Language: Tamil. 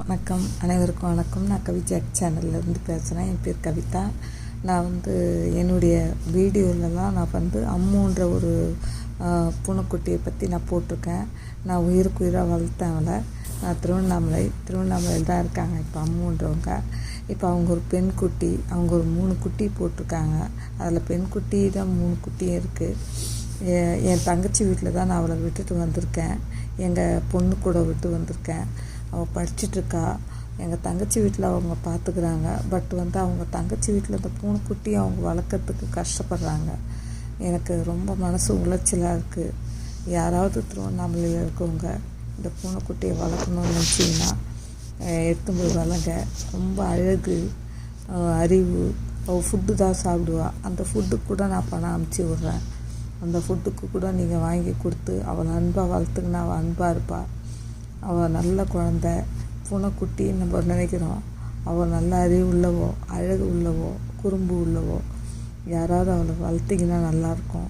வணக்கம். அனைவருக்கும் வணக்கம். நான் கவிஜாக் சேனல்லேருந்து பேசுகிறேன் என் பேர் கவிதா. நான் வந்து என்னுடைய வீடியோலலாம் நான் வந்து அம்முன்ற ஒரு பூனைக்குட்டியை பற்றி நான் போட்டிருக்கேன். நான் உயிருக்கு உயிராக வளர்த்தேன் அவளை. நான் திருவண்ணாமலை திருவண்ணாமலையில் தான் இருக்காங்க. இப்போ அம்முன்றவங்க. இப்போ அவங்க ஒரு பெண் குட்டி அவங்க ஒரு மூணு குட்டி போட்டிருக்காங்க. அதில் பெண் குட்டி தான் மூணு குட்டியும் இருக்குது என் தங்கச்சி வீட்டில் தான் நான் அவளை விட்டுட்டு வந்திருக்கேன். எங்கள் பொண்ணு கூட விட்டு வந்திருக்கேன். அவள் படிச்சிட்ருக்கா. எங்கள் தங்கச்சி வீட்டில் அவங்க பார்த்துக்கிறாங்க பட் வந்து அவங்க தங்கச்சி வீட்டில் இந்த பூனைக்குட்டி அவங்க வளர்க்கறதுக்கு கஷ்டப்படுறாங்க. எனக்கு ரொம்ப மனசு உளைச்சலாக இருக்குது யாராவது திருவண்ணாமலையில் இருக்கவங்க இந்த பூனைக்குட்டியை வளர்க்கணும்னு நினச்சிங்கன்னா எடுத்து போய் வளங்க. ரொம்ப அழகு அறிவு. அவள் ஃபுட்டு தான் சாப்பிடுவா. அந்த ஃபுட்டுக்கு கூட நான் பணம் அமுச்சு விட்றேன். அந்த ஃபுட்டுக்கு கூட நீங்கள் வாங்கி கொடுத்து அவளை அன்பாக வளர்த்துக்கினா அவள் அன்பாக இருப்பாள் அவள் நல்ல குழந்த பூனைக்குட்டின்னு நம்ம நினைக்கிறோம். அவள் நல்ல அறிவு உள்ளவோ அழகு உள்ளவோ குறும்பு உள்ளவோ யாராவது அவளை வளர்த்திங்கன்னா நல்லாயிருக்கும்